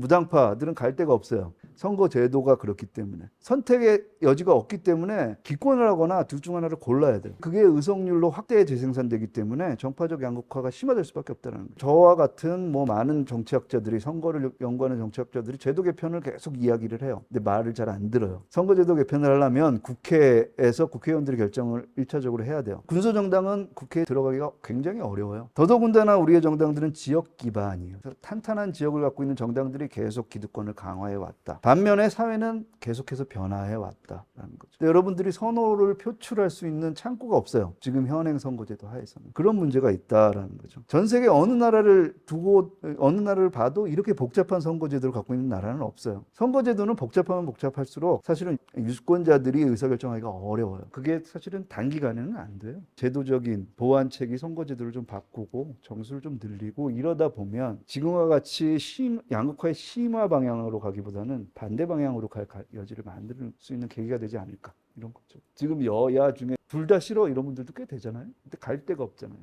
무당파들은 갈 데가 없어요. 선거 제도가 그렇기 때문에 선택의 여지가 없기 때문에 기권을 하거나 둘 중 하나를 골라야 돼요. 그게 의석률로 확대 재생산되기 때문에 정파적 양극화가 심화될 수밖에 없다는 거죠. 저와 같은 뭐 많은 정치학자들이 선거를 연구하는 정치학자들이 제도 개편을 계속 이야기를 해요. 근데 말을 잘 안 들어요. 선거제도 개편을 하려면 국회에서 국회의원들이 결정을 일차적으로 해야 돼요. 군소정당은 국회에 들어가기가 굉장히 어려워요. 더더군다나 우리의 정당들은 지역 기반이에요. 그래서 탄탄한 지역을 갖고 있는 정당들이 계속 기득권을 강화해 왔다. 반면에 사회는 계속해서 변화해 왔다라는 거죠. 여러분들이 선호를 표출할 수 있는 창구가 없어요. 지금 현행 선거제도 하에서는 그런 문제가 있다라는 거죠. 전 세계 어느 나라를 두고 어느 나라를 봐도 이렇게 복잡한 선거제도를 갖고 있는 나라는 없어요. 선거제도는 복잡하면 복잡할수록 사실은 유권자들이 의사결정하기가 어려워요. 그게 사실은 단기간에는 안 돼요. 제도적인 보완책이 선거제도를 좀 바꾸고 정수를 좀 늘리고 이러다 보면 지금과 같이 심, 양극화의 심화 방향으로 가기보다는 반대 방향으로 갈 가- 여지를 만들 수 있는 계기가 되지 않을까 이런 거죠. 지금 여야 중에 둘 다 싫어 이런 분들도 꽤 되잖아요. 근데 갈 데가 없잖아요.